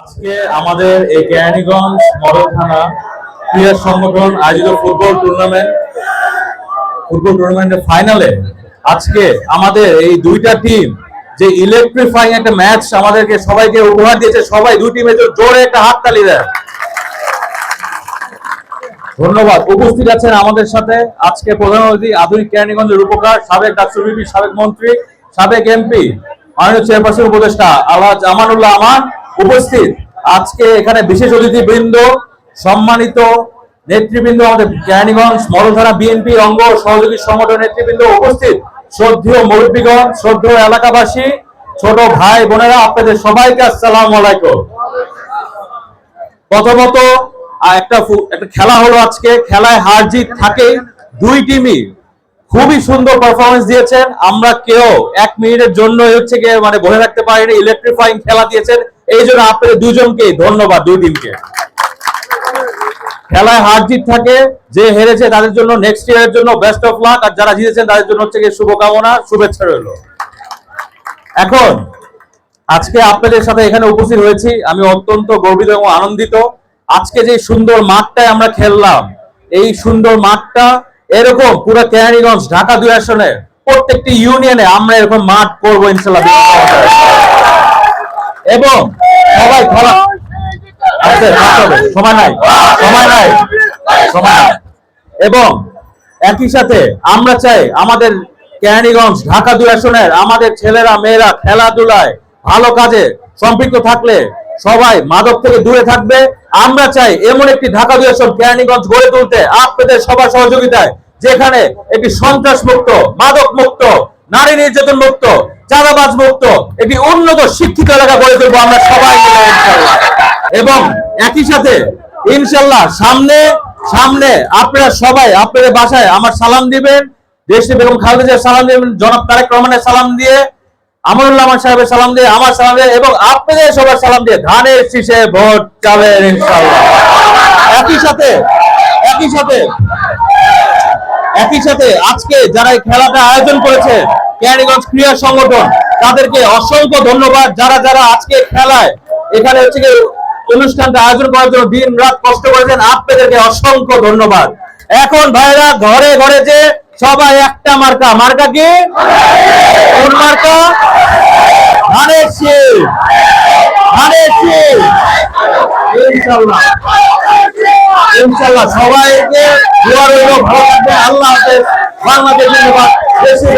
আজকে আমাদের এই কেরানীগঞ্জ মডেল থানা ক্রীড়া সংগঠন আয়োজিত ফুটবল টুর্নামেন্ট ফুটবল টুর্নামেন্টের ফাইনালে আজকে আমাদের এই দুইটা টিম যে ইলেকট্রিফাইং একটা ম্যাচ আমাদেরকে সবাইকে উপহার দিয়েছে, সবাই দুই টিমে জোরে একটা হাততালি দেয় ধন্যবাদ। উপস্থিত আছেন আমাদের সাথে আজকে প্রধান অতিথি, আধুনিক কেরানীগঞ্জের রূপকার, সাবেক ডাক্তার সাবেক মন্ত্রী, সাবেক এমপি মাননীয় চেয়ারপারসন উপদেষ্টা আলহাজ আমানুল্লাহ আমান উপস্থিত। আজকে এখানে বিশেষ অতিথি বৃন্দ সম্মানিত নেতৃবৃন্দ আমাদের কেরানীগঞ্জ থানা বিএনপি অঙ্গ সহযোগী সংগঠন নেতৃবৃন্দ উপস্থিত। শ্রদ্ধেয় মুরব্বীগণ, শ্রদ্ধেয় এলাকাবাসী, ছোট ভাই বোনেরা, আপনাদের সবাইকে আসসালাম আলাইকুম। প্রথমত একটা একটা খেলা হলো আজকে। খেলায় হার জিত থাকে দুই টিমই। খুবই সুন্দর পারফরমেন্স দিয়েছেন। আমরা কেউ এক মিনিটের জন্য হচ্ছে গিয়ে মানে বলে রাখতে পারিনি ইলেকট্রিফাইং খেলা দিয়েছেন। এই জন্য আপনাদের দুজনকে ধন্যবাদ, দুই টিমকে। খেলায় হার জিত থাকে, যে হেরেছে তাদের জন্য নেক্সট ইয়ারের জন্য বেস্ট অফ লাক আর যারা জিতেছেন তাদের জন্য হচ্ছে গিয়ে শুভকামনা, শুভেচ্ছা রইল। এখন, আজকে আপনাদের সাথে এখানে উপস্থিত হয়েছি। আমি অত্যন্ত গর্বিত এবং আনন্দিত। আজকে যে সুন্দর মাঠটায় আমরা খেললাম, এই সুন্দর মাঠটা এরকম পুরো কেরানীগঞ্জ, ঢাকা দুই আসনে প্রত্যেকটি ইউনিয়নে আমরা এরকম মাঠ করব, ইনশাল্লাহ। এবং সবাই আচ্ছা সময় নাই সময় নাই। এবং একই সাথে আমরা চাই আমাদের কেরানীগঞ্জ, ঢাকা দুই আসনের আমাদের ছেলেরা, মেয়েরা খেলাধুলায় ভালো কাজে সম্পৃক্ত থাকলে সবাই মাদক থেকে দূরে থাকবে। আমরা চাই এমন একটি ঢাকা দুই কেরানীগঞ্জ গড়ে তুলতে আপনাদের সবার সহযোগিতায়, যেখানে একটি সন্ত্রাস মুক্ত মাদক মুক্ত, নারী নির্যাতন মুক্ত, চাঁদাবাজ মুক্ত, একটি উন্নত শিক্ষিত এলাকা গড়ে তুলবো আমরা সবাই এবং একই সাথে ইনশাল্লাহ সামনে সামনে আপনারা সবাই আপনাদের বাসায় আমার সালাম দিবেন। দেশে বেগম খালেদা সালাম দিবেন, জনাব তারেক রহমানের সালাম দিয়ে আমরুল্লাহ সাহেবের সালাম দিয়ে, আমার সালাম দিয়ে এবং আপনাদের সবার সালাম দিয়ে ধানের শীষে ভোট চাবেন একই সাথে একই সাথে একই সাথে আজকে যারা এই খেলাটা আয়োজন করেছে কেরানীগঞ্জ ক্রীড়া সংগঠন, তাদেরকে অসংখ্য ধন্যবাদ। যারা যারা আজকে খেলায় এখানে হচ্ছে অনুষ্ঠানটা আয়োজন করার জন্য দিন রাত কষ্ট করেছেন, আপনাদেরকে অসংখ্য ধন্যবাদ। এখন ভাইরা ঘরে ঘরে যে সবাই একটা মার্কা মার্কা কি? কোন মার্কা ধানের শীষ ধানের শীষ ইনশাল্লাহ ইনশাল্লাহ সবাইকে দোয়া রইল ভালো থাকবে। আল্লাহ হাফেজ। বাংলাদেশ ধন্যবাদ দেশের